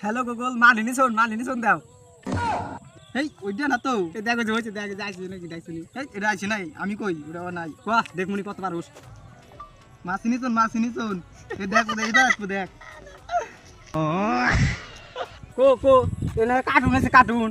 hello Google মানিনি শোন মানিনি শোন দাও এই ওইটা না তো দেখো যে হয়েছে দেখে যাইছি নাকি দেখছি এই এটা আইছি নাই আমি কই ওটা নাই বাহ দেখ মুনি কত পারোস মাসিনি শোন মাসিনি শোন এই দেখ দেখ দেখ কো কো এনে কার্টুন আছে কার্টুন